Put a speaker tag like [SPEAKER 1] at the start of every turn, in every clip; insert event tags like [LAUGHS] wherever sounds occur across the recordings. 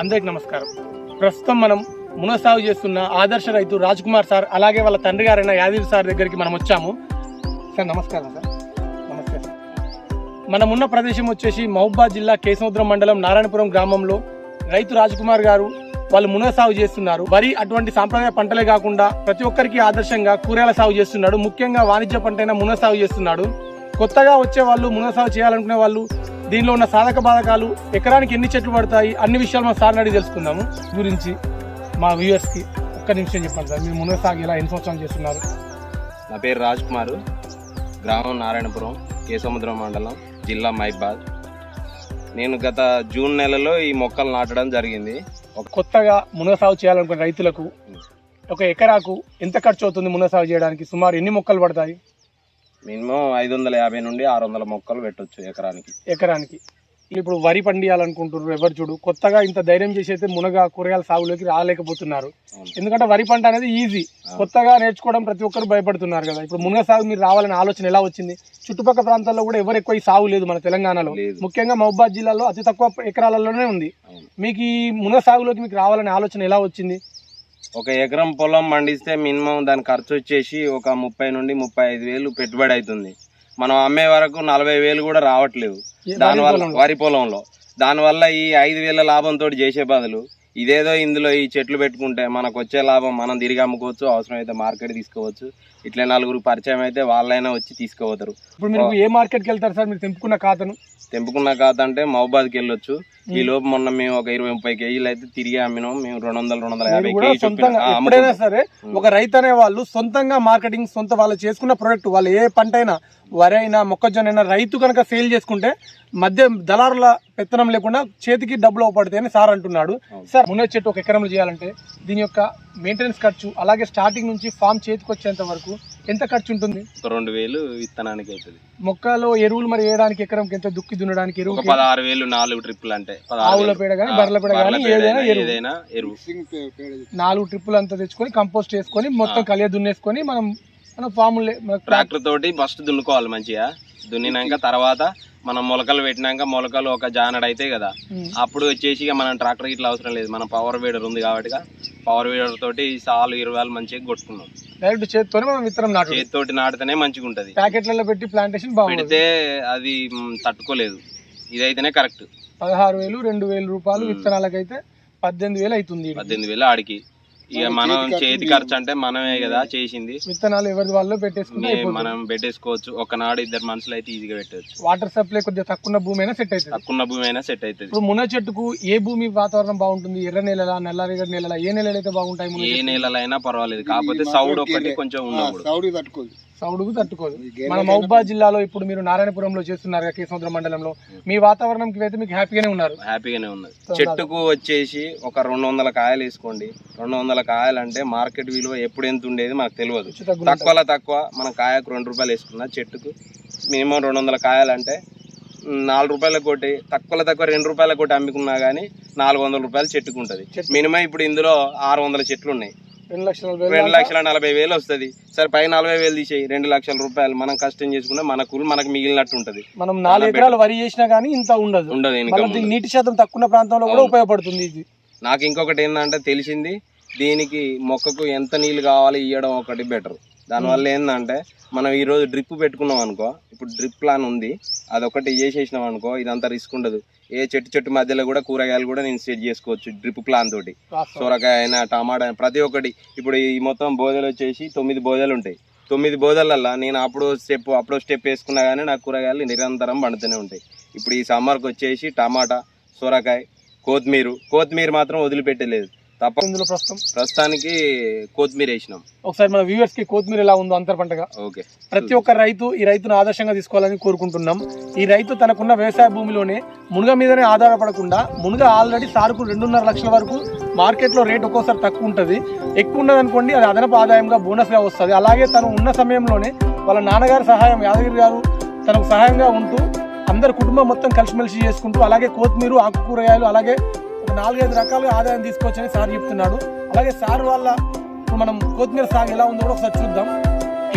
[SPEAKER 1] అందరికి నమస్కారం. ప్రస్తుతం మనం మునసాగు చేస్తున్న ఆదర్శ రైతు రాజ్ కుమార్ సార్ అలాగే వాళ్ళ తండ్రి గారైన యాదగిరి సార్ దగ్గరికి మనం వచ్చాము. సార్ నమస్కారం సార్. నమస్తే సార్. మనం ఉన్న ప్రదేశం వచ్చేసి మహబూబాద్ జిల్లా కేశముద్రం మండలం నారాయణపురం గ్రామంలో రైతు రాజ్ కుమార్ గారు వాళ్ళు మునగ సాగు చేస్తున్నారు. వరి అటువంటి సాంప్రదాయ పంటలే కాకుండా ప్రతి ఒక్కరికి ఆదర్శంగా కూరగాయల సాగు చేస్తున్నాడు. ముఖ్యంగా వాణిజ్య పంట అయిన మునగ సాగు చేస్తున్నాడు. కొత్తగా వచ్చే వాళ్ళు మునగ సాగు చేయాలనుకునే వాళ్ళు దీనిలో ఉన్న సాధక బాధకాలు ఎకరానికి ఎన్ని చెట్లు పడతాయి అన్ని విషయాలు మన సార్ని అడిగి తెలుసుకుందాము. గురించి మా వ్యూవర్స్కి ఒక్క నిమిషం చెప్పండి సార్. మీరు మునగ సాగు ఇలా ఎన్ని సంవత్సరాలు చేస్తున్నారు?
[SPEAKER 2] నా పేరు రాజ్ కుమార్ గ్రామం నారాయణపురం కేసముద్రం మండలం జిల్లా మైబాద్ నేను గత జూన్ నెలలో ఈ మొక్కలు నాటడం జరిగింది. ఒక
[SPEAKER 1] కొత్తగా మునగ సాగు చేయాలనుకునే రైతులకు ఒక ఎకరాకు ఎంత ఖర్చు అవుతుంది మునగ సాగు చేయడానికి? సుమారు ఎన్ని మొక్కలు పడతాయి?
[SPEAKER 2] మినిమం ఐదు వందల యాభై నుండి ఆరు వందల మొక్కలు పెట్టొచ్చు ఎకరానికి.
[SPEAKER 1] ఎకరానికి. ఇప్పుడు వరి పండియాలనుకుంటున్నారు ఎవరు చూడు కొత్తగా ఇంత ధైర్యం చేసి అయితే మునగ కూరగాయల సాగులోకి రాలేకపోతున్నారు. ఎందుకంటే వరి పంట అనేది ఈజీ. కొత్తగా నేర్చుకోవడం ప్రతి ఒక్కరు భయపడుతున్నారు కదా. ఇప్పుడు మునగ సాగు మీరు రావాలనే ఆలోచన ఎలా వచ్చింది? చుట్టుపక్కల ప్రాంతాల్లో కూడా ఎవరు ఎక్కువ ఈ సాగు లేదు మన తెలంగాణలో. ముఖ్యంగా మహబాద్ జిల్లాలో అతి తక్కువ ఎకరాలలోనే ఉంది. మీకు ఈ మునగ సాగులోకి మీకు రావాలనే ఆలోచన ఎలా వచ్చింది?
[SPEAKER 2] ఒక ఎకరం పొలం పండిస్తే మినిమం దాని ఖర్చు వచ్చేసి ఒక ముప్పై నుండి ముప్పై ఐదు వేలు పెట్టుబడి అవుతుంది మనం అమ్మే వరకు నలభై వేలు కూడా రావట్లేదు దానివల్ల
[SPEAKER 1] వరి పొలంలో.
[SPEAKER 2] వరి పొలంలో. దానివల్ల ఈ ఐదు వేల లాభంతో చేసే బదులు ఇదేదో ఇందులో ఈ చెట్లు పెట్టుకుంటే మనకు వచ్చే లాభం మనం తిరిగి అమ్ముకోవచ్చు అవసరం అయితే మార్కెట్ తీసుకోవచ్చు. ఇట్లా నలుగురు పరిచయం అయితే వాళ్ళైనా వచ్చి తీసుకోపోతారు
[SPEAKER 1] ఇప్పుడు మీరు ఏ మార్కెట్కి వెళ్తారు సార్? మీరు తెంపుకున్న ఖాతాను?
[SPEAKER 2] తెంపుకున్న కాత అంటే మహబాద్కి వెళ్ళొచ్చు. ఈ లోపు మొన్న మేము ఒక ఇరవై ముప్పై కేజీలు అయితే తిరిగి అమ్మినాం. మేము రెండు వందల రెండు వందల యాభై
[SPEAKER 1] ఎప్పుడైనా. సరే ఒక రైతు అనే వాళ్ళు సొంతంగా మార్కెటింగ్ సొంత వాళ్ళు చేసుకున్న ప్రొడక్ట్ వాళ్ళు ఏ పంట అయినా వరి అయినా మొక్కజొన్న అయినా రైతు కనుక సేల్ చేసుకుంటే మధ్య దళారుల పెత్తనం లేకుండా చేతికి డబ్బులు అవపడతాయి అని సార్ అంటున్నాడు. సార్ మునగ చెట్టు ఒక ఎకరంలో చేయాలంటే దీని యొక్క మెయింటెనెన్స్ ఖర్చు అలాగే స్టార్టింగ్ నుంచి ఫామ్ చేతికి వచ్చేంత వరకు ఎంత ఖర్చు ఉంటుంది?
[SPEAKER 2] రెండు వేలు విత్తనానికి అవుతుంది.
[SPEAKER 1] మొక్కలో ఎరువులు మరి వేయడానికి ఎకరంకి ఎంత దుక్కి దున్నడానికి ఎరువు
[SPEAKER 2] పదహారు వేలు నాలుగు ట్రిప్పులు అంటే
[SPEAKER 1] ఆవుల
[SPEAKER 2] వేలు.
[SPEAKER 1] పేడ కానీ బర్రెల పేడ కానీ ఏదైనా
[SPEAKER 2] ఏదైనా ఎరువు.
[SPEAKER 1] నాలుగు ట్రిప్పులు అంతా తెచ్చుకొని కంపోస్ట్ చేసుకొని మొత్తం కలియ దున్నేసుకొని మనం మన ఫామ్
[SPEAKER 2] ట్రాక్టర్ తోటి ఫస్ట్ దున్నుకోవాలి మంచిగా. దున్నినాక తర్వాత మనం మొలకలు పెట్టినాక మొలకలు ఒక జానడ్ అయితే కదా. అప్పుడు వచ్చేసి ఇక మనం ట్రాక్టర్ ఇట్లా అవసరం లేదు. మన పవర్ వీడర్ ఉంది కాబట్టి పవర్ వీడర్ తోటి సాలు ఇరవై మంచిగా కొట్టుకున్నాం.
[SPEAKER 1] డైరెక్ట్ చేతితోనే మనం విత్తనం నాటు
[SPEAKER 2] చేతితోటి నాటితేనే మంచిగా ఉంటది.
[SPEAKER 1] ప్యాకెట్లలో పెట్టి ప్లాంటేషన్
[SPEAKER 2] పెడితే అది తట్టుకోలేదు. ఇదైతేనే కరెక్ట్
[SPEAKER 1] పదహారు వేలు రెండు వేల రూపాయలు. విత్తనాలకైతే పద్దెనిమిది వేలు అవుతుంది.
[SPEAKER 2] పద్దెనిమిది వేలు ఆడికి. ఇక మనం చేతి ఖర్చు అంటే మనమే కదా చేసింది.
[SPEAKER 1] విత్తనాలు ఎవరి వాళ్ళు పెట్టేసుకుంటే.
[SPEAKER 2] మనం పెట్టేసుకోవచ్చు. ఒకనాడు ఇద్దరు మనుషులు అయితే ఈజీగా పెట్టవచ్చు
[SPEAKER 1] వాటర్ సప్లై కొద్దిగా తక్కువ భూమి అయినా సెట్ అవుతుంది.
[SPEAKER 2] తక్కువ భూమి అయినా సెట్ అవుతుంది.
[SPEAKER 1] ఇప్పుడు మునగ చెట్టుకు ఏ భూమి వాతావరణం బాగుంటుంది? ఎర్ర నేలలా నల్లరేగడి నేలలా? ఏ నేలలు అయితే బాగుంటాయి
[SPEAKER 2] ఏ? నేలలైనా పర్వాలేదు. కాకపోతే సౌడ్ ఒకటి కొంచెం ఉండకూడదు.
[SPEAKER 3] సౌడి తట్టుకోదు
[SPEAKER 1] సౌడుకు తట్టుకోదు. మన మహబూబాద్ జిల్లాలో ఇప్పుడు మీరు నారాయణపురంలో చేస్తున్నారు కేసముద్రం మండలంలో. మీ వాతావరణంకి అయితే మీకు హ్యాపీగానే ఉన్నారు.
[SPEAKER 2] హ్యాపీగానే ఉన్నది చెట్టుకు వచ్చేసి ఒక రెండు వందల కాయలు వేసుకోండి. రెండు వందల కాయలు అంటే మార్కెట్ విలువ ఎప్పుడు ఎంత ఉండేది మనకు తెలియదు. తక్కువలో తక్కువ మనం కాయకు రెండు రూపాయలు వేసుకున్నా చెట్టుకు. మినిమం రెండు వందల కాయలు అంటే నాలుగు రూపాయల కోటి తక్కువలో తక్కువ రెండు రూపాయల కోటి అమ్ముకున్నా కానీ నాలుగు వందల రూపాయలు చెట్టుకు ఉంటుంది. మినిమం ఇప్పుడు ఇందులో ఆరు వందల చెట్లు ఉన్నాయి.
[SPEAKER 1] రెండు లక్షల నలభై వేలు
[SPEAKER 2] వస్తుంది. సరే పై నలభై వేలు తీసేయి. రెండు లక్షల రూపాయలు మనం కష్టం చేసుకున్నా మన కూలి మనకు మిగిలినట్టు ఉంటది.
[SPEAKER 1] మనం నాలుగు ఎకరాలు వరి చేసినా గానీ ఇంత ఉండదు.
[SPEAKER 2] ఉండదు
[SPEAKER 1] నీటి శాతం తక్కువ ప్రాంతంలో కూడా. ఉపయోగపడుతుంది ఇది.
[SPEAKER 2] నాకు ఇంకొకటి ఏంటంటే తెలిసింది దీనికి మొక్కకు ఎంత నీళ్ళు కావాలి ఇవ్వడం ఒకటి బెటర్ దానివల్ల ఏంటంటే మనం ఈ రోజు డ్రిప్ పెట్టుకున్నాం అనుకో ఇప్పుడు డ్రిప్ ప్లాన్ ఉంది అదొకటి చేసేసినాం అనుకో ఇదంతా రిస్క్ ఉండదు. ఏ చెట్టు చెట్టు మధ్యలో కూడా కూరగాయలు కూడా నేను సెట్ చేసుకోవచ్చు డ్రిప్ ప్లాన్ తోటి. సొరకాయ అయినా టమాటా అయినా ప్రతి ఒక్కటి. ఇప్పుడు ఈ మొత్తం బోదెలు వచ్చేసి తొమ్మిది బోదెలు ఉంటాయి. తొమ్మిది బోదెలల్లో నేను అప్పుడు స్టెప్ అప్పుడు స్టెప్ వేసుకున్నా కానీ నాకు కూరగాయలు నిరంతరం పండుతూనే ఉంటాయి. ఇప్పుడు ఈ సమ్మర్కి వచ్చేసి టమాటా సొరకాయ కొత్తిమీర. కొత్తిమీర మాత్రం వదిలిపెట్టలేదు. తప్ప
[SPEAKER 1] ఇందులో ప్రస్తుతం?
[SPEAKER 2] ప్రస్తుతానికి కొత్తిమీర వేసినాం.
[SPEAKER 1] ఒకసారి మన వ్యూవర్స్కి కొత్తిమీర ఎలా ఉందో అంతర్ పంటగా.
[SPEAKER 2] ఓకే.
[SPEAKER 1] ప్రతి ఒక్క రైతు ఈ రైతును ఆదర్శంగా తీసుకోవాలని కోరుకుంటున్నాం. ఈ రైతు తనకున్న వ్యవసాయ భూమిలోనే మునుగ మీదనే ఆధారపడకుండా మునుగ ఆల్రెడీ సారుకు రెండున్నర లక్షల వరకు మార్కెట్లో రేట్ ఒక్కోసారి తక్కువ ఉంటుంది. ఎక్కువ ఉన్నది అనుకోండి అది అదనపు ఆదాయంగా బోనస్గా వస్తుంది. అలాగే తను ఉన్న సమయంలోనే వాళ్ళ నాన్నగారి సహాయం యాదగిరి గారు తనకు సహాయంగా ఉంటూ అందరు కుటుంబం మొత్తం కలిసిమెలిసి చేసుకుంటూ అలాగే కొత్తిమీర ఆకుకూరగాయలు అలాగే నాలుగైదు రకాలుగా ఆదాయం తీసుకోవచ్చని సార్ చెప్తున్నాడు. అలాగే సార్ వాళ్ళ మనం కొత్తిమీర సాగు ఎలా ఉందో కూడా ఒకసారి చూద్దాం.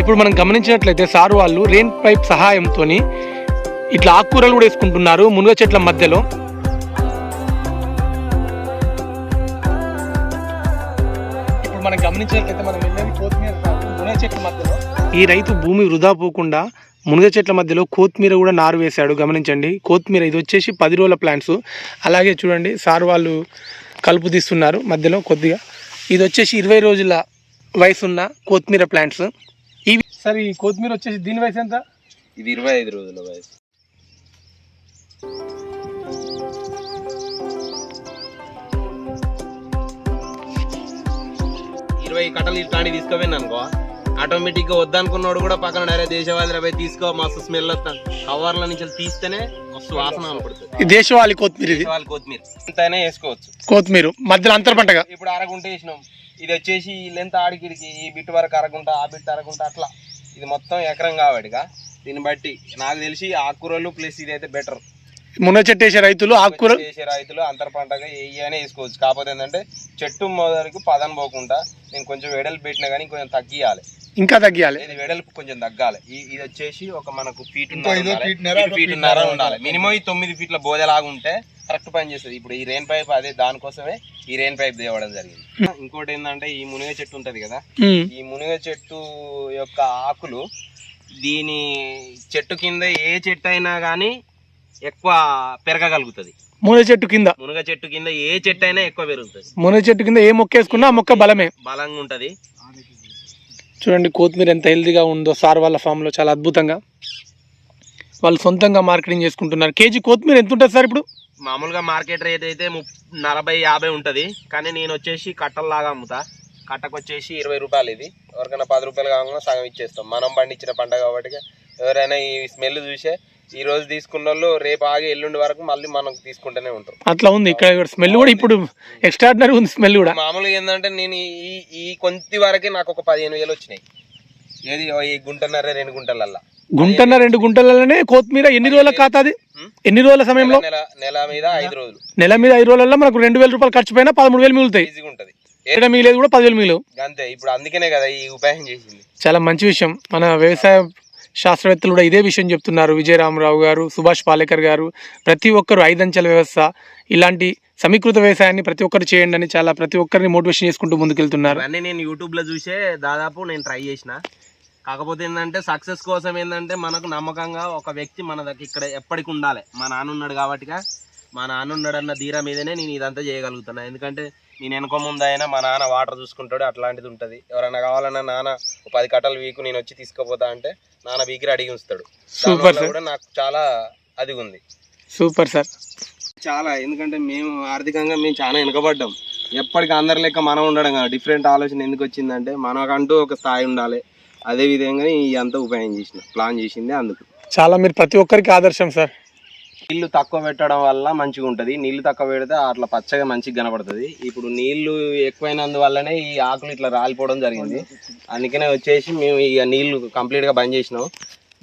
[SPEAKER 1] ఇప్పుడు మనం గమనించినట్లయితే సార్ వాళ్ళు రెయిన్ పైప్ సహాయంతో ఇట్లా ఆకుకూరలు కూడా వేసుకుంటున్నారు మునుగ చెట్ల మధ్యలో. ఇప్పుడు మనం గమనించినట్లయితే మనం వెళ్ళేది కొత్తిమీర సాగు మునగ చెట్ల మధ్యలో. ఈ రైతు భూమి వృధా పోకుండా మునగ చెట్ల మధ్యలో కొత్తిమీర కూడా నారు వేశాడు గమనించండి. కొత్తిమీర ఇది వచ్చేసి పది రోజుల ప్లాంట్స్ అలాగే చూడండి సార్ వాళ్ళు కలుపు తీస్తున్నారు మధ్యలో కొద్దిగా. ఇది వచ్చేసి ఇరవై రోజుల వయసున్న కొత్తిమీర ప్లాంట్స్ ఇవి సార్ ఈ కొత్తిమీర వచ్చేసి దీని వయసు ఎంత?
[SPEAKER 2] ఇది ఇరవై ఐదు రోజుల వయసు. ఇరవై కట్టలు ఇట్లాంటివి తీసుకోపోయింది అనుకో. ఆటోమేటిక్గా వద్దనుకున్నాడు కూడా పక్కన డైరెక్ట్ దేశవాళి రవై తీసుకో మస్తు స్మెల్ వస్తాను కవర్ల నుంచి తీస్తేనే మస్తు వాసన కనపడుతుంది.
[SPEAKER 1] ఈ దేశవాళీ కొత్తిమీర ఇది
[SPEAKER 2] దేశవాళి కొత్తిమీర. ఎంతైనా వేసుకోవచ్చు.
[SPEAKER 1] కొత్తిమీర. మధ్యలో అంతర పంటగా
[SPEAKER 2] ఇప్పుడు అరగుంట వేసినాం. ఇది వచ్చేసి లెంత్ ఆడికిడికి ఈ బిట్ వరకు అరగుంట ఆ బిట్ అరగుంట అట్లా. ఇది మొత్తం ఎకరం కాబట్టిగా దీన్ని బట్టి నాకు తెలిసి ఆకుకూరలు ప్లస్ ఇది అయితే బెటర్.
[SPEAKER 1] మునగ చెట్టు వేసే రైతులు ఆకుకూర
[SPEAKER 2] చేసే రైతులు అంతర పంటగా ఏయనే వేసుకోవచ్చు. కాకపోతే ఏంటంటే చెట్టు మొదలకు పదం పోకుండా నేను కొంచెం వెడల్పు పెట్టినా కానీ కొంచెం తగ్గియాలి.
[SPEAKER 1] ఇంకా తగ్గియాలి.
[SPEAKER 2] ఇది వెడల్పు కొంచెం తగ్గాలి. ఈ- ఇది వచ్చేసి ఒక మనకు ఫీట్
[SPEAKER 3] అదో
[SPEAKER 2] ఫీట్ ఉండాలి. మినిమం ఈ తొమ్మిది ఫీట్ల బోధలాగా ఉంటే కరెక్ట్ పని చేస్తుంది. ఇప్పుడు ఈ రెయిన్ పైప్ అదే దానికోసమే ఈ రెయిన్ పైప్ తేవడం జరిగింది. ఇంకోటి ఏంటంటే ఈ మునిగ చెట్టు ఉంటది కదా
[SPEAKER 1] ఉమ్.
[SPEAKER 2] ఈ మునిగ చెట్టు యొక్క ఆకులు దీని చెట్టు కింద ఏ చెట్టు అయినా కానీ ఎక్కువ పెరగగలుగుతుంది.
[SPEAKER 1] మునగ చెట్టు కింద.
[SPEAKER 2] మునగ చెట్టు కింద ఏ చెట్టు అయినా ఎక్కువ పెరుగుతుంది.
[SPEAKER 1] మునగ చెట్టు కింద ఏ మొక్క వేసుకున్నా ఆ మొక్క బలమే.
[SPEAKER 2] బలంగా ఉంటది.
[SPEAKER 1] చూడండి కొత్తిమీర ఎంత హెల్తీగా ఉందో సార్ వాళ్ళ ఫామ్లో చాలా అద్భుతంగా. వాళ్ళు సొంతంగా మార్కెటింగ్ చేసుకుంటున్నారు. కేజీ కొత్తిమీర ఎంత ఉంటుంది సార్ ఇప్పుడు?
[SPEAKER 2] మామూలుగా మార్కెట్ రేట్ అయితే నలభై యాభై ఉంటుంది. కానీ నేను వచ్చేసి కట్టల్లాగా అమ్ముతా. కట్టకు వచ్చేసి ఇరవై రూపాయలు ఇది. ఎవరికైనా పది రూపాయలు కాకుండా సగం ఇచ్చేస్తాం. మనం పండించిన పంట కాబట్టి ఎవరైనా ఈ స్మెల్ చూసే ఈ రోజు తీసుకున్న వాళ్ళు రేపు ఆగి ఎల్లుండి వరకు మళ్ళీ మనం తీసుకుంటూనే ఉంటాం.
[SPEAKER 1] అట్లా ఉంది ఇక్కడ స్మెల్ కూడా ఇప్పుడు ఎక్స్ట్రాడినరీ ఉంది స్మెల్ కూడా.
[SPEAKER 2] మామూలుగా ఏంటంటే నేను ఈ ఈ కొంత వరకే నాకు ఒక పదిహేను వేలు వచ్చినాయి. ఏది? ఈ గుంటన్నర రెండు గుంటలల్లా.
[SPEAKER 1] గుంటన్న రెండు గుంటలలోనే కొత్తిమీర ఎన్ని రోజుల ఖాతాది. ఎన్ని రోజుల సమయంలో?
[SPEAKER 2] నెల మీద ఐదు రోజులు.
[SPEAKER 1] నెల మీద ఐదు రోజులలో మనకు రెండు వేల రూపాయలు ఖర్చు పోయినా పదమూడు వేలు మిగులుతాయి.
[SPEAKER 2] ఉంటది.
[SPEAKER 1] ఎక్కడ మిగిలేదు కూడా పదివేలు మిగిలేవు.
[SPEAKER 2] అంతే ఇప్పుడు అందుకనే కదా ఈ ఉపాయం చేసింది.
[SPEAKER 1] చాలా మంచి విషయం. మన వ్యవసాయ శాస్త్రవేత్తలు కూడా ఇదే విషయం చెప్తున్నారు. విజయరామరావు గారు సుభాష్ పాలేకర్ గారు ప్రతి ఒక్కరు ఐదంచెల వ్యవస్థ. ఇలాంటి సమీకృత వ్యవసాయాన్ని ప్రతి ఒక్కరు చేయండి అని చాలా ప్రతి ఒక్కరిని మోటివేషన్ చేసుకుంటూ ముందుకెళ్తున్నారు.
[SPEAKER 2] అన్నీ నేను యూట్యూబ్లో చూసే దాదాపు నేను ట్రై చేసిన. కాకపోతే ఏంటంటే సక్సెస్ కోసం ఏంటంటే మనకు నమ్మకంగా ఒక వ్యక్తి మన దగ్గర ఇక్కడ ఎప్పటికి ఉండాలి. మా నాన్న ఉన్నాడు కాబట్టిగా మా నాన్న ఉన్నాడన్న ధీర మీదనే నేను ఇదంతా చేయగలుగుతున్నా. ఎందుకంటే నేను వెనుక ముందు అయినా మా నాన్న వాటర్ చూసుకుంటాడు అట్లాంటిది ఉంటుంది. ఎవరైనా కావాలన్నా నాన్న ఒక పది కట్టలు వీకు నేను వచ్చి తీసుకుపోతా అంటే నాన్న వీకి అడిగి ఉంచుతాడు.
[SPEAKER 1] సూపర్
[SPEAKER 2] కూడా నాకు చాలా అది ఉంది.
[SPEAKER 1] Super sir.
[SPEAKER 2] చాలా ఎందుకంటే మేము ఆర్థికంగా మేము చాలా వెనుకబడ్డాం. ఎప్పటికీ అందరి లెక్క మనం ఉండడం కదా. డిఫరెంట్ ఆలోచన ఎందుకు వచ్చిందంటే మనకంటూ ఒక స్థాయి ఉండాలి. అదే విధంగా ఈ అంతా ఉపాయం చేసిన ప్లాన్ చేసింది అందుకు.
[SPEAKER 1] చాలా మీరు ప్రతి ఒక్కరికి ఆదర్శం సార్.
[SPEAKER 2] నీళ్ళు తక్కువ పెట్టడం వల్ల మంచిగా ఉంటుంది. నీళ్ళు తక్కువ పెడితే అట్లా పచ్చగా మంచిగా కనపడుతుంది ఇప్పుడు నీళ్ళు ఎక్కువైనందువల్లనే ఈ ఆకులు ఇట్లా రాలిపోవడం జరిగింది. అందుకనే వచ్చేసి మేము ఇక నీళ్ళు కంప్లీట్గా బంద్ చేసినాం.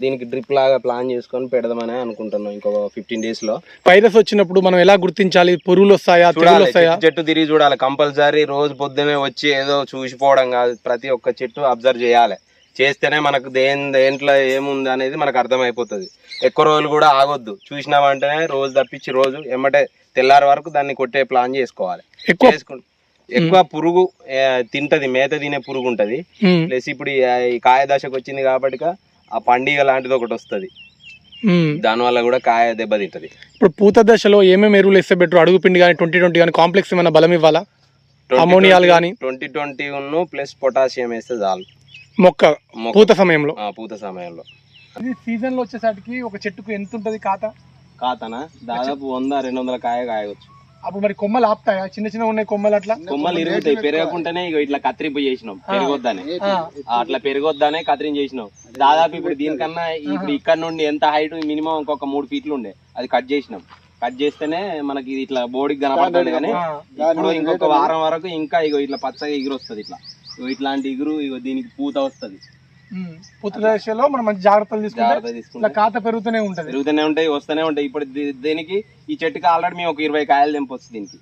[SPEAKER 2] దీనికి డ్రిప్ లాగా ప్లాన్ చేసుకొని పెడదామని అనుకుంటున్నాం ఇంకొక ఫిఫ్టీన్ డేస్లో.
[SPEAKER 1] వైరస్ వచ్చినప్పుడు మనం ఎలా గుర్తించాలి? పురుగులు వస్తాయా? వస్తాయా?
[SPEAKER 2] చెట్టు చెట్టు తిరిగి చూడాలి. కంపల్సరీ రోజు పొద్దునే వచ్చి ఏదో చూసిపోవడం కాదు. ప్రతి ఒక్క చెట్టు అబ్జర్వ్ చేయాలి. చేస్తేనే మనకు దేని దేంట్లో ఏముంది అనేది మనకు అర్థమైపోతుంది. ఎక్కువ రోజులు కూడా ఆగొద్దు. చూసినామంటేనే రోజు తప్పించి రోజు ఎమ్మటే తెల్లారి వరకు దాన్ని కొట్టే ప్లాన్ చేసుకోవాలి.
[SPEAKER 1] ఎక్కువ
[SPEAKER 2] పురుగు తింటది మేత తినే పురుగు ఉంటది. ప్లస్ ఇప్పుడు ఈ కాయ దశకు వచ్చింది కాబట్టి ఆ పండుగ లాంటిది ఒకటి వస్తుంది. దానివల్ల కూడా కాయ దెబ్బతింటది
[SPEAKER 1] ఇప్పుడు పూత దశలో ఏమేమి ఎరువులు వేస్తే బెటర్ అడుగు పిండి కానీ ట్వంటీ ట్వంటీ కానీ కాంప్లెక్స్ ఏమైనా బలం ఇవ్వాలా? అమోనియాలు కానీ
[SPEAKER 2] ట్వంటీ ట్వంటీ ఉన్ను ప్లస్ పొటాషియం వేస్తే చాలు.
[SPEAKER 1] మొక్క పూత సమయంలో.
[SPEAKER 2] ఆ, పూత సమయంలో.
[SPEAKER 1] ఇది సీజన్లో వచ్చేసరికి ఒక చెట్టుకు ఎంత ఉంటది కాత?
[SPEAKER 2] కాతన? దాదాపు వంద రెండు వందల కాయ కాయవచ్చు.
[SPEAKER 1] అప్పుడు మరి కొమ్మలు ఆపుతాయా? చిన్న చిన్న ఉన్నాయి కొమ్మలు అట్లా?
[SPEAKER 2] కొమ్మలు ఇరుగుతాయి పెరగకుండానే ఇగో ఇట్లా కత్తిరింపు చేసినాం పెరగొద్దని. అట్లా పెరగొద్దనే కత్తిరింపు చేసినాం. దాదాపు ఇప్పుడు దీనికన్నా ఇప్పుడు ఇక్కడ నుండి ఎంత హైట్ మినిమం ఇంకొక మూడు ఫీట్లు ఉండే. అది కట్ చేసినాం. కట్ చేస్తేనే మనకి ఇది ఇట్లా బోడికి కనపడుతుంది కానీ. ఇప్పుడు ఇంకొక వారం వరకు ఇంకా ఇగో ఇట్లా పచ్చగా ఎగురు వస్తుంది ఇట్లా. ఇట్లాంటి ఎగురు ఇగో దీనికి పూత వస్తుంది.
[SPEAKER 1] పూత దశలో మనం మంచి జాగ్రత్తలు తీసుకుంటే కాత పెరుగుతూనే ఉంటది.
[SPEAKER 2] పెరుగుతూనే ఉంటాయి వస్తూనే ఉంటాయి. ఇప్పుడు దీనికి ఈ చెట్టుకి ఆల్రెడీ మేము ఒక ఇరవై కాయలు తెంపొచ్చు దీనికి.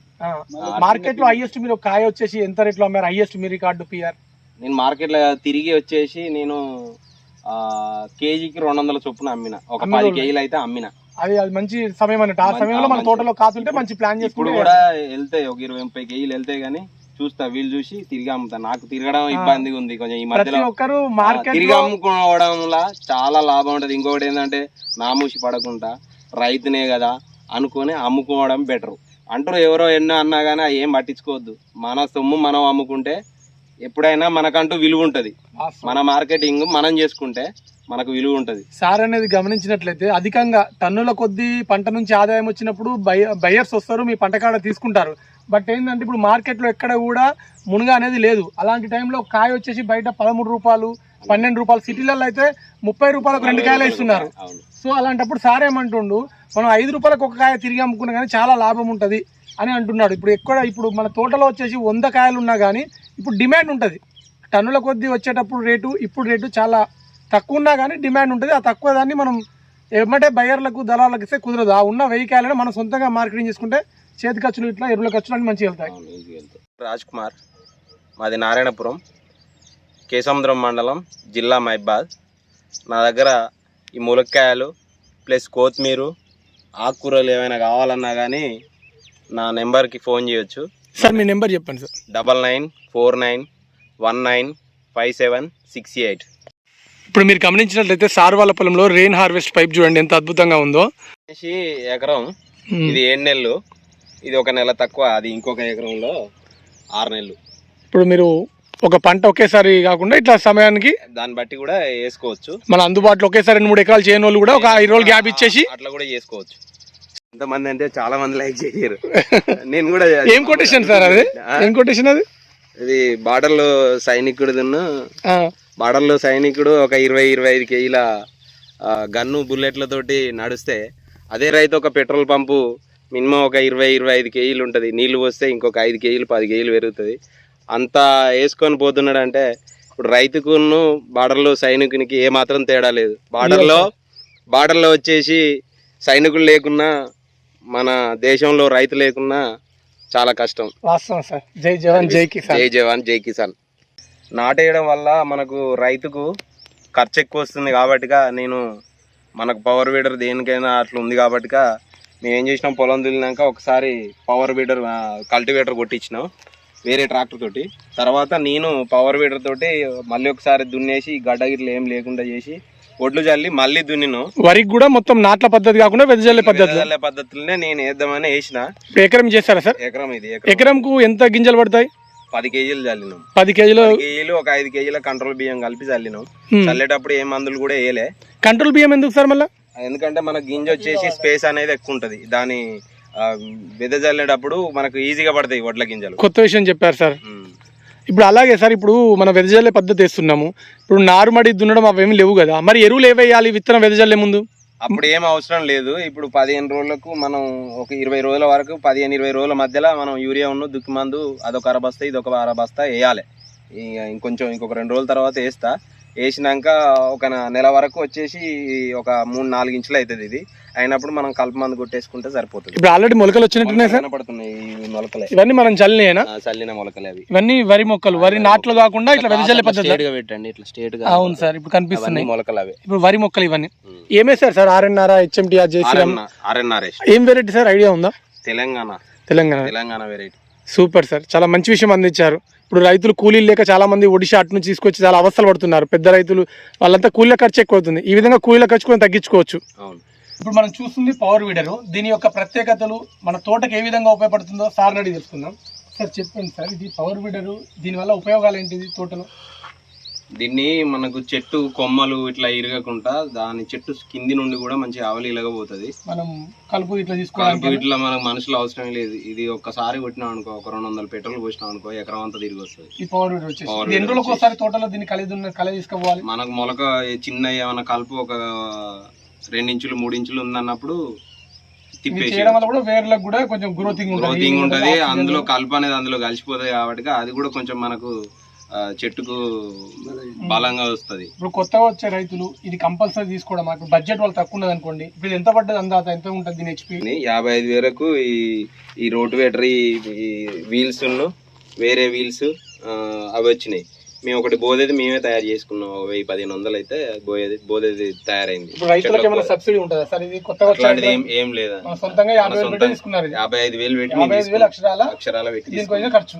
[SPEAKER 1] మార్కెట్లో హైయెస్ట్ మీరు కాయ వచ్చేసి ఎంత రేట్లో అమ్మారు? హైయెస్ట్ మీ రికార్డు పిఆర్
[SPEAKER 2] నేను మార్కెట్లో తిరిగి వచ్చేసి నేను కేజీకి రెండు వందల చొప్పున అమ్మిన. ఒక పది. కేజీలు అయితే అమ్మిన.
[SPEAKER 1] అది అది మంచి సమయం అన్నట్టు. ఆ సమయంలో మన. తోటలో కాతుంటే మంచి ప్లాన్
[SPEAKER 2] ఇప్పుడు
[SPEAKER 1] చేసుకుంటే
[SPEAKER 2] కూడా వెళ్తాయి ఒక ఇరవై ముప్పై కేజీలు వెళ్తాయి కానీ చూస్తా వీళ్ళు చూసి తిరిగి అమ్ముతా. నాకు తిరగడం ఇబ్బందిగా ఉంది కొంచెం ఈ మధ్యలో.
[SPEAKER 1] ఒక్కరు మార్కెట్
[SPEAKER 2] తిరిగి అమ్ముకోవడంలో చాలా లాభం ఉంటది. ఇంకొకటి ఏంటంటే నామూసి పడకుండా రైతునే కదా అనుకొని అమ్ముకోవడం బెటర్ అంటారు ఎవరో ఎన్నో అన్నా కానీ ఏం పట్టించుకోవద్దు. మన సొమ్ము మనం అమ్ముకుంటే ఎప్పుడైనా మనకంటూ విలువ ఉంటది. మన మార్కెటింగ్ మనం చేసుకుంటే మనకు విలువ ఉంటది.
[SPEAKER 1] సార్ అనేది గమనించినట్లయితే అధికంగా టన్నుల కొద్దీ పంట నుంచి ఆదాయం వచ్చినప్పుడు బయర్స్ వస్తారు మీ పంట కాడ తీసుకుంటారు. బట్ ఏంటంటే ఇప్పుడు మార్కెట్లో ఎక్కడ కూడా మునుగ అనేది లేదు. అలాంటి టైంలో కాయ వచ్చేసి బయట పదమూడు రూపాయలు పన్నెండు రూపాయలు. సిటీలలో అయితే ముప్పై రూపాయలకు రెండు కాయలు ఇస్తున్నారు. సో అలాంటప్పుడు సార్ ఏమంటుండు మనం ఐదు రూపాయలకు ఒక కాయ తిరిగి అమ్ముకున్నా కానీ చాలా లాభం ఉంటుంది అని అంటున్నాడు. ఇప్పుడు ఎక్కడ ఇప్పుడు మన తోటలో వచ్చేసి వంద కాయలు ఉన్నా కానీ ఇప్పుడు డిమాండ్ ఉంటుంది. టన్నుల కొద్దీ వచ్చేటప్పుడు రేటు ఇప్పుడు రేటు చాలా తక్కువ ఉన్నా కానీ డిమాండ్ ఉంటుంది. ఆ తక్కువ దాన్ని మనం ఏమంటే బయర్లకు దళాలకు ఇస్తే కుదరదు. ఆ ఉన్న వెయ్యి కాయలను మనం సొంతంగా మార్కెటింగ్ చేసుకుంటే చేతి ఖర్చులు ఇట్లా ఎరువుల ఖర్చులు అన్ని మంచిగా వెళ్తాయి.
[SPEAKER 2] రాజ్ కుమార్ మాది నారాయణపురం కేసముద్రం మండలం జిల్లా మైబాద్ నా దగ్గర ఈ ములక్కాయలు ప్లస్ కొత్తిమీర ఆకుకూరలు ఏమైనా కావాలన్నా కానీ నా నెంబర్కి ఫోన్ చేయొచ్చు.
[SPEAKER 1] సార్ మీ నెంబర్ చెప్పండి sir.
[SPEAKER 2] Double nine four nine one nine five seven six eight.
[SPEAKER 1] ఇప్పుడు మీరు గమనించినట్లయితే సార్ వాళ్ళ పొలంలో రెయిన్ హార్వెస్ట్ పైప్ చూడండి ఎంత అద్భుతంగా ఉందో.
[SPEAKER 2] ఎకరం ఇది ఏడు నెలలు. ఇది ఒక నెల తక్కువ అది ఇంకొక ఎకరంలో ఆరు నెలలు.
[SPEAKER 1] ఇప్పుడు మీరు ఒక పంట ఒకేసారి కాకుండా ఇట్లా సమయానికి
[SPEAKER 2] దాన్ని బట్టి కూడా వేసుకోవచ్చు.
[SPEAKER 1] మన అందుబాటులో ఒకేసారి రెండు మూడు ఎకరాలు చేయని వాళ్ళు కూడా ఒక ఐదు రోజులు గ్యాప్ ఇచ్చేసి
[SPEAKER 2] అట్లా కూడా చేసుకోవచ్చు. ఎంతమంది అంటే చాలా మంది లైక్ చేయరు. [LAUGHS] నేను కూడా
[SPEAKER 1] ఏం కొటేషన్ సార్ అది? ఏం కొటేషన్ అది?
[SPEAKER 2] ఇది బార్డర్లో సైనికుడిదున్న
[SPEAKER 1] ఆ,
[SPEAKER 2] బార్డర్లో సైనికుడు ఒక ఇరవై ఇరవై ఐదు కేజీల గన్ను బుల్లెట్లతోటి నడిస్తే అదే రైతు ఒక పెట్రోల్ పంపు మినిమం ఒక ఇరవై ఇరవై ఐదు కేజీలు ఉంటుంది. నీళ్ళు పోస్తే ఇంకొక ఐదు కేజీలు పది కేజీలు పెరుగుతుంది. అంత వేసుకొని పోతున్నాడు అంటే ఇప్పుడు రైతుకును బార్డర్లో సైనికునికి ఏ మాత్రం తేడా లేదు. బార్డర్లో బార్డర్లో వచ్చేసి సైనికులు లేకున్నా మన దేశంలో రైతు లేకున్నా చాలా కష్టం.
[SPEAKER 1] వాస్తవం సార్. జై జవాన్ జై కిసాన్.
[SPEAKER 2] జై జవాన్ జై కిసాన్. నాటేయడం వల్ల మనకు రైతుకు ఖర్చు ఎక్కువ వస్తుంది కాబట్టిగా నేను మనకు పవర్ వీడర్ దేనికైనా అట్లా ఉంది కాబట్టిగా మేము ఏం చేసినాం పొలం దుల్లినాక ఒకసారి పవర్ వీడర్ కల్టివేటర్ కొట్టించినాం వేరే ట్రాక్టర్ తోటి. తర్వాత నేను పవర్ వీడర్ తోటి మళ్ళీ ఒకసారి దున్నేసి గడ్డ గిట్ల ఏం లేకుండా చేసి ఒడ్లు చల్లి మళ్ళీ దున్నినాం.
[SPEAKER 1] వరికి కూడా మొత్తం నాట్ల పద్ధతి కాకుండా వెదజల్లే పద్ధతి
[SPEAKER 2] వెదజల్లే పద్ధతులనే నేను వేద్దామని వేసిన.
[SPEAKER 1] ఇప్పుడు ఎకరం చేస్తారా సార్?
[SPEAKER 2] ఎకరం ఇది ఎకరం.
[SPEAKER 1] ఎకరంకు ఎంత గింజలు పడతాయి?
[SPEAKER 2] పది కేజీలు చల్లినాం
[SPEAKER 1] పది కేజీలు
[SPEAKER 2] పది కేజీలు ఒక ఐదు కేజీల కంట్రోల్ బియ్యం కలిపి చల్లినాం. చల్లేటప్పుడు ఏ మందులు కూడా వేయలే.
[SPEAKER 1] కంట్రోల్ బియ్యం ఎందుకు సార్ మళ్ళీ?
[SPEAKER 2] ఎందుకంటే మన గింజ వచ్చేసి స్పేస్ అనేది ఎక్కువ ఉంటది. దాని ఆ, విద చల్లేటప్పుడు మనకు ఈజీగా పడతాయి వడ్ల గింజలు.
[SPEAKER 1] కొత్త విషయం చెప్పారు సార్. ఇప్పుడు అలాగే సార్ ఇప్పుడు మనం వెదజల్లే పద్ధతి వేస్తున్నాము. ఇప్పుడు నారుమడి దున్నడం అవేమి లేవు కదా. మరి ఎరువులు ఏవేయాలి విత్తనం వెదజల్లే ముందు?
[SPEAKER 2] అప్పుడు ఏం అవసరం లేదు. ఇప్పుడు పదిహేను రోజులకు మనం ఒక ఇరవై రోజుల వరకు పదిహేను ఇరవై రోజుల మధ్యలో మనం యూరియా ఉన్న దుక్కి మందు అదొక అరబస్తా ఇదొక అరబస్తా వేయాలి. ఇక ఇంకొంచెం ఇంకొక రెండు రోజుల తర్వాత వేస్తా. వేసినాక ఒక నెల వరకు వచ్చేసి ఒక మూడు నాలుగు ఇంచులు అవుతుంది ఇది. అయినప్పుడు మనం కలుపు మందు కొట్టేసుకుంటే సరిపోతుంది.
[SPEAKER 1] ఇప్పుడు ఆల్రెడీ మొలకలు వచ్చినట్టున్నాయి సార్?
[SPEAKER 2] కనపడుతున్నాయి ఈ మొలకలే.
[SPEAKER 1] ఇవన్నీ మనం చల్లినేనా
[SPEAKER 2] చల్లిన మొలకలే అవి.
[SPEAKER 1] ఇవన్నీ వరి మొక్కలు వరి నాట్లు కాకుండా ఇట్లా వెదజల్లే పద్ధతి
[SPEAKER 2] పెట్టండి ఇట్లా స్ట్రేట్గా
[SPEAKER 1] అవును సార్ ఇప్పుడు కనిపిస్తున్నాయి.
[SPEAKER 2] మొలకలు అవి.
[SPEAKER 1] ఇప్పుడు వరి మొక్కలు ఇవన్నీ. ఏమేసారు సార్ ఆర్ఎన్ఆర్ హెచ్ఎంటీఆర్ జేసీరామ్
[SPEAKER 2] ఆర్ఎన్ఆర్ఎస్
[SPEAKER 1] ఏం వెరైటీ సార్ ఐడియా ఉందా?
[SPEAKER 2] Telangana.
[SPEAKER 1] Telangana.
[SPEAKER 2] Telangana variety
[SPEAKER 1] super sir. చాలా మంచి విషయం అందించారు. ఇప్పుడు రైతులు కూలీలు లేక చాలా మంది ఒడిషా అటు నుంచి తీసుకొచ్చి చాలా అవస్థలు పడుతున్నారు. పెద్ద రైతులు వాళ్ళంతా కూలీల ఖర్చు ఎక్కువ అవుతుంది. ఈ విధంగా కూలీల ఖర్చు కూడా తగ్గించుకోవచ్చు.
[SPEAKER 2] అవును.
[SPEAKER 1] ఇప్పుడు మనం చూస్తుంది పవర్ వీడరు దీని యొక్క ప్రత్యేకతలు మన తోటకి ఏ విధంగా ఉపయోగపడుతుందో సార్ అడిగి తెలుసుకుందాం. సార్ చెప్పండి సార్. ఇది పవర్ వీడరు దీనివల్ల ఉపయోగాలు ఏంటిది తోటలో?
[SPEAKER 2] దీన్ని మనకు చెట్టు కొమ్మలు ఇట్లా ఇరగకుండా దాని చెట్టు కింది నుండి కూడా మంచి అవలీలగా పోతుంది
[SPEAKER 1] మనం కలుపు ఇట్లా తీసుకోవడానికి
[SPEAKER 2] ఇట్లా మనకు మనుషులు అవసరం లేదు. ఇది ఒక్కసారి కొట్టినాం అనుకో ఒక రెండు వందల పెట్రోల్ పోసినాం అనుకో ఎకరం అంతా తిరిగి వస్తుంది.
[SPEAKER 1] ఈ పవర్ వీడర్ వచ్చేసి.
[SPEAKER 2] Power
[SPEAKER 1] ఇది ఎన్ని
[SPEAKER 2] weeder
[SPEAKER 1] రోజులకు ఒకసారి తోటలో దీన్ని కలిగి ఉన్న కల తీసుకోవాలి
[SPEAKER 2] మనకు మొలక చిన్న ఏమైనా కలుపు ఒక రెండు ఇంచులు మూడు ఇంచులు ఉందన్నప్పుడు
[SPEAKER 1] ఇది
[SPEAKER 2] తిప్పేసి
[SPEAKER 1] చేయడం వల్ల కూడా వేర్లకు కూడా కొంచెం గ్రోతింగ్ ఉంటుంది.
[SPEAKER 2] గ్రోతింగ్ ఉంటది.
[SPEAKER 1] Oxygen-
[SPEAKER 2] అందులో కలుపు అనేది అందులో కలిసిపోతుంది కాబట్టి అది కూడా కొంచెం మనకు చెట్టుకు బలంగా వస్తుంది.
[SPEAKER 1] ఇప్పుడు కొత్తగా వచ్చే రైతులు ఇది కంపల్సరీ తీసుకోవడం ఇప్పుడు బడ్జెట్ వాళ్ళు తక్కువ ఉన్నది అనుకోండి ఇప్పుడు ఎంత పడ్డది అందాత? ఎంత ఉంటుంది దీని హెచ్పి
[SPEAKER 2] యాభై ఐదు వేలకు ఈ ఈ రోటివేటర్ ఈ వీల్స్ వేరే వీల్స్ అవి వచ్చినాయి. మేము ఒకటి బోధేది మేమే తయారు చేసుకున్నాం వెయ్యి పదిహేను వందలు అయితే బోయేది బోధేది తయారైంది.
[SPEAKER 1] ఇప్పుడు రైతులకు ఏమైనా సబ్సిడీ ఉంటుందా సార్? ఇది కొత్తగా వచ్చే
[SPEAKER 2] అట్లాంటిది ఏం ఏం లేదా?
[SPEAKER 1] సొంతంగా యాభై
[SPEAKER 2] ఐదు వేలు పెట్టి.
[SPEAKER 1] అక్షరాల
[SPEAKER 2] అక్షరాల పెట్టి
[SPEAKER 1] ఖర్చు.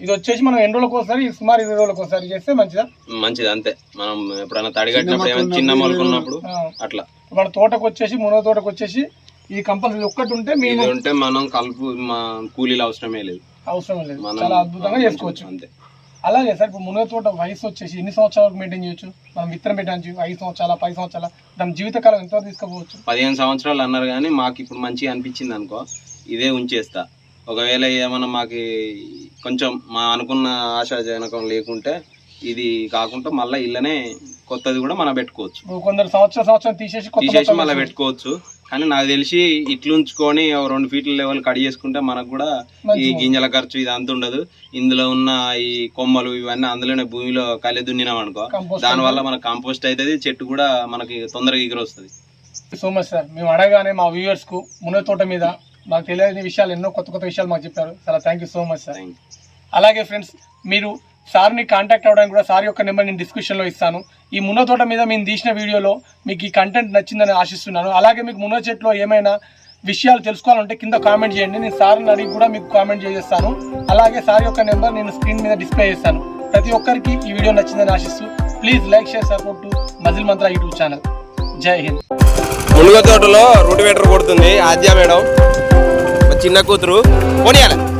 [SPEAKER 1] ఇది వచ్చేసి మనం ఎన్ని రోజులకు ఒకసారి? సుమారు ఇరవై రోజులకు ఒకసారి చేస్తే మంచిదా?
[SPEAKER 2] మంచిది అంతే. మనం ఎప్పుడైనా తడి కట్టినప్పుడు ఏమైనా చిన్న మొలకున్నప్పుడు అట్లా.
[SPEAKER 1] మన తోటకు వచ్చేసి మునగ తోటకు వచ్చేసి ఇది కంపల్సరీ ఒక్కటి ఉంటే మేము
[SPEAKER 2] ఉంటే మనం కలుపు కూలీలు అవసరమే లేదు.
[SPEAKER 1] అవసరం లేదు. చాలా అద్భుతంగా చేసుకోవచ్చు.
[SPEAKER 2] అంతే.
[SPEAKER 1] అలాగే సార్ ఇప్పుడు మునగ తోట వయసు వచ్చేసి ఎన్ని సంవత్సరాలకు మెయింటైన్ చేయొచ్చు? మనం విత్తనం పెట్టడానికి ఐదు సంవత్సరాల పది సంవత్సరాల? దాని జీవితకాలం ఎంత తీసుకోవచ్చు
[SPEAKER 2] పదిహేను సంవత్సరాలు అన్నారు కానీ మాకు ఇప్పుడు మంచిగా అనిపించింది అనుకో ఇదే ఉంచేస్తా. ఒకవేళ ఏమన్నా మాకు కొంచెం మా అనుకున్న ఆశాజనకం లేకుంటే ఇది కాకుండా మళ్ళీ ఇళ్ళనే కొత్తది కూడా మనం పెట్టుకోవచ్చు.
[SPEAKER 1] కొందరు సంవత్సరం సంవత్సరం తీసేసి
[SPEAKER 2] తీసేసి మళ్ళీ. పెట్టుకోవచ్చు. కానీ నాకు తెలిసి ఇట్లు ఉంచుకొని రెండు ఫీట్ల లెవెల్ కడి చేసుకుంటే మనకు కూడా ఈ. గింజల ఖర్చు ఇది అంత ఉండదు. ఇందులో ఉన్న ఈ కొమ్మలు ఇవన్నీ అందులోనే భూమిలో కలి దున్నినాం అనుకో దానివల్ల మనకు కంపోస్ట్ అవుతుంది చెట్టు కూడా మనకి తొందరగా ఎగురు వస్తుంది
[SPEAKER 1] సో మచ్ సార్ మేము అడగానే మా వ్యూవర్స్కు మునగ తోట మీద మాకు తెలియని విషయాలు ఎన్నో కొత్త కొత్త విషయాలు మాకు చెప్పారు. చాలా thank you so much sir అలాగే ఫ్రెండ్స్ మీరు సార్ని కాంటాక్ట్ అవ్వడానికి కూడా సార్ యొక్క నెంబర్ నేను డిస్క్రిప్షన్లో ఇస్తాను. ఈ తోట మీద మేము తీసిన వీడియోలో మీకు ఈ కంటెంట్ నచ్చిందని ఆశిస్తున్నాను. అలాగే మీకు మునగ చెట్లో ఏమైనా విషయాలు తెలుసుకోవాలంటే కింద కామెంట్ చేయండి. నేను సార్ని అడిగి కూడా మీకు కామెంట్ చేసేస్తాను. అలాగే సార్ యొక్క నెంబర్ నేను స్క్రీన్ మీద డిస్ప్లే చేస్తాను. ప్రతి ఒక్కరికి ఈ వీడియో నచ్చిందని ఆశిస్తూ please like share support to muscle Mantra YouTube channel Jai Hind
[SPEAKER 2] మునుగ తోటలో రూటివేటర్ కొడుతుంది. ఆద్య మేడం. చిన్న కూతురు. పోనీయాలి.